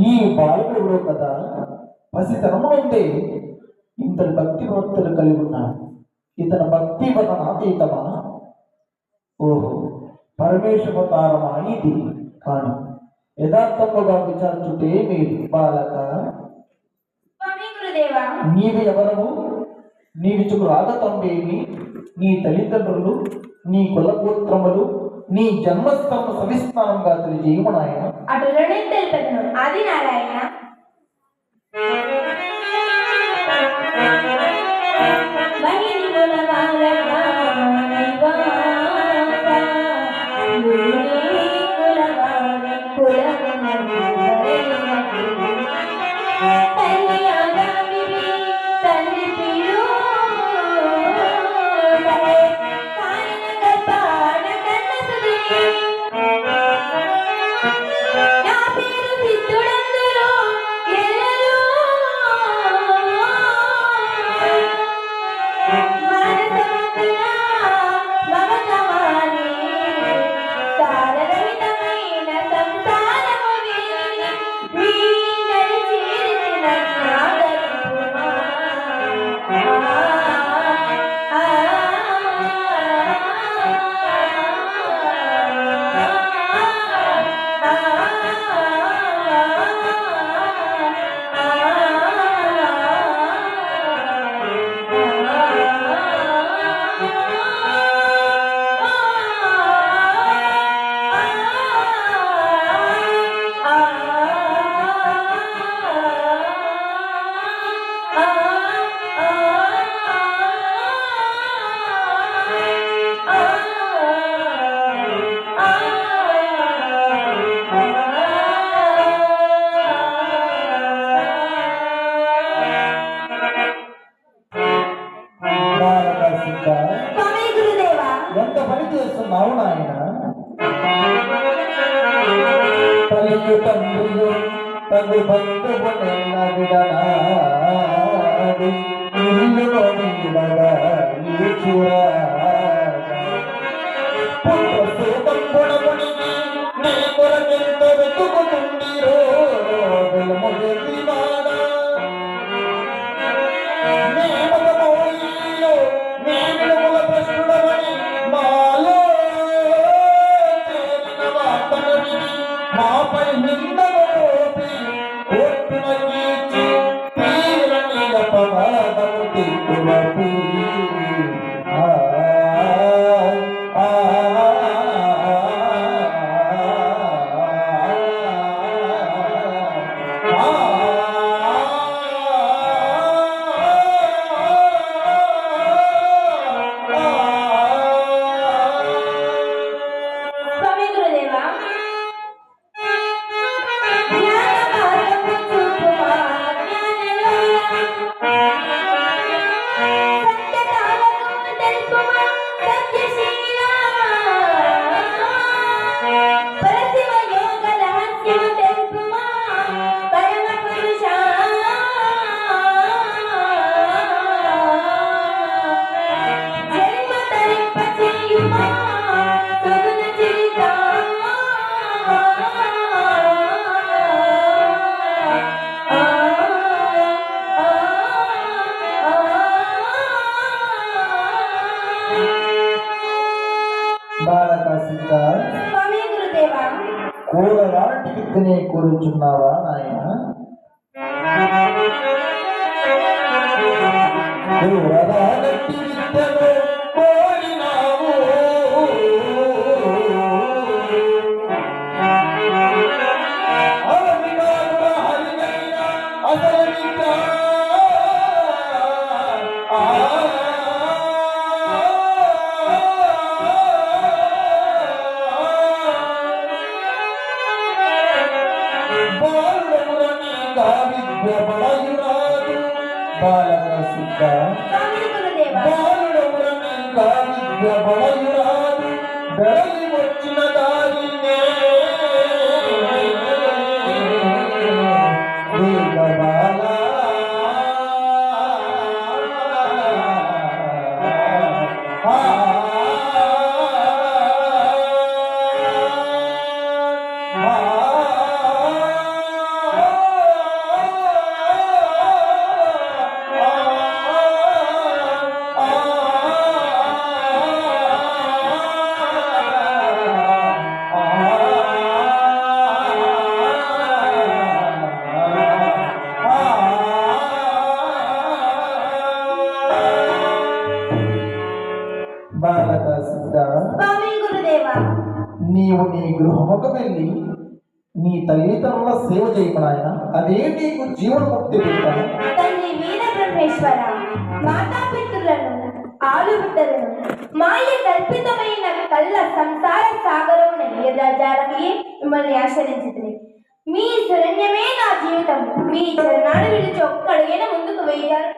ఈ బాలుడు కదా. పసితనము నుండి ఇంతటి భక్తి భక్తులు కలిగి ఉన్నాడు ఇతని భక్తి వదనాతీతమా ఓహో పరమేశ్వరతారమా ఇది కాను యథార్థముగా విచారించుటే మీరు బాలక. నీవు ఎవరము? నీవిచుకు రాగతంబేమి నీ తల్లిదండ్రులు? నీ కులగోత్రములు? నీ జన్మస్థలము సవిస్తానంగా తెలియజేయము నాయన. రెండు తెలుపెదను అది నారాయణ. మహిళల వారణ తల్లియు తండ్రియు తగు బంధువు నిన్న విడనాడు ఇల్లులో నీడగా ఈచురా పుత్ర సూతం గుణమునిగి నీ కొరకెంత వెతుకుతుండిరో వెలుము ఎదివాడా కూర వాటికి తినే కూరుచున్నావా నాయన? కూరగానట్టి బాలక సిద్ధ నీవు నీ గృహముకు వెళ్ళి నీ తల్లిదండ్రుల సేవ చేయమనాయన అదే నీకు జీవన ముక్తి మీ చరణ్యమే నా జీవితం. మీ చరణాలు విడిచి ఒక్కడిగైనా ముందుకు వేయాలి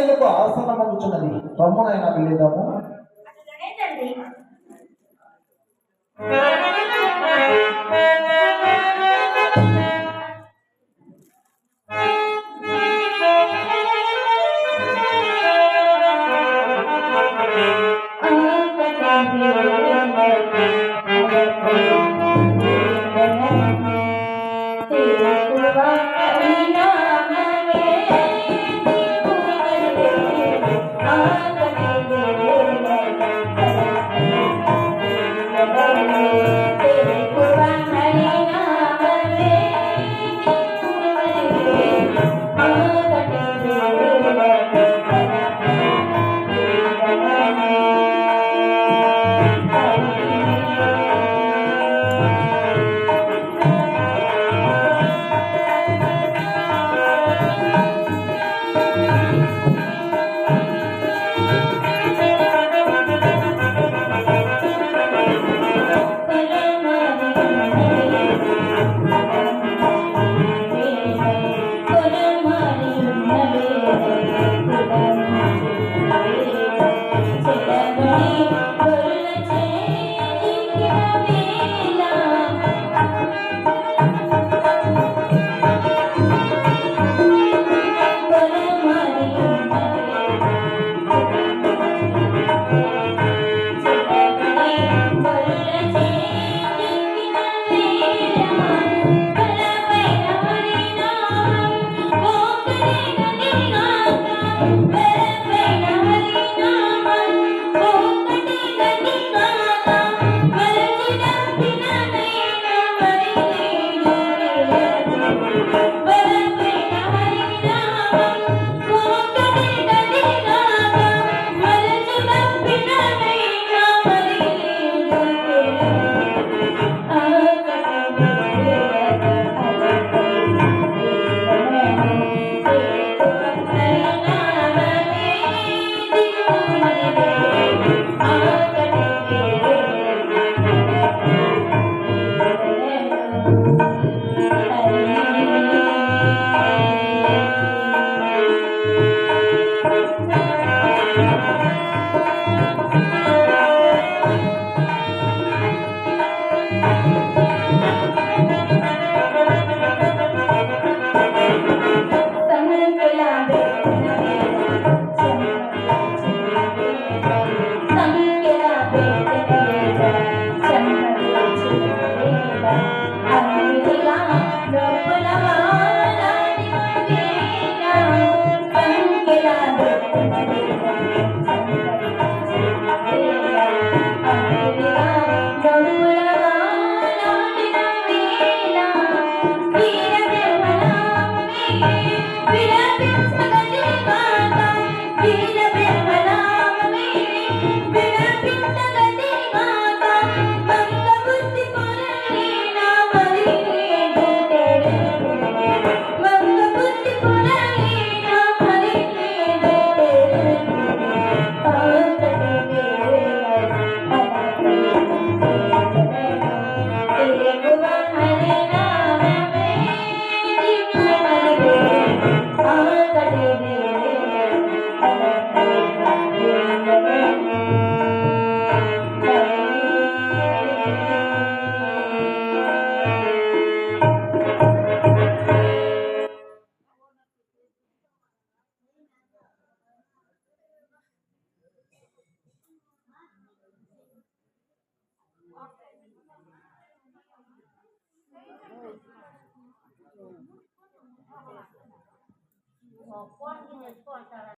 వేలకు ఆసనమగుచున్నది రమ్మునైనా వెళ్ళేదాము.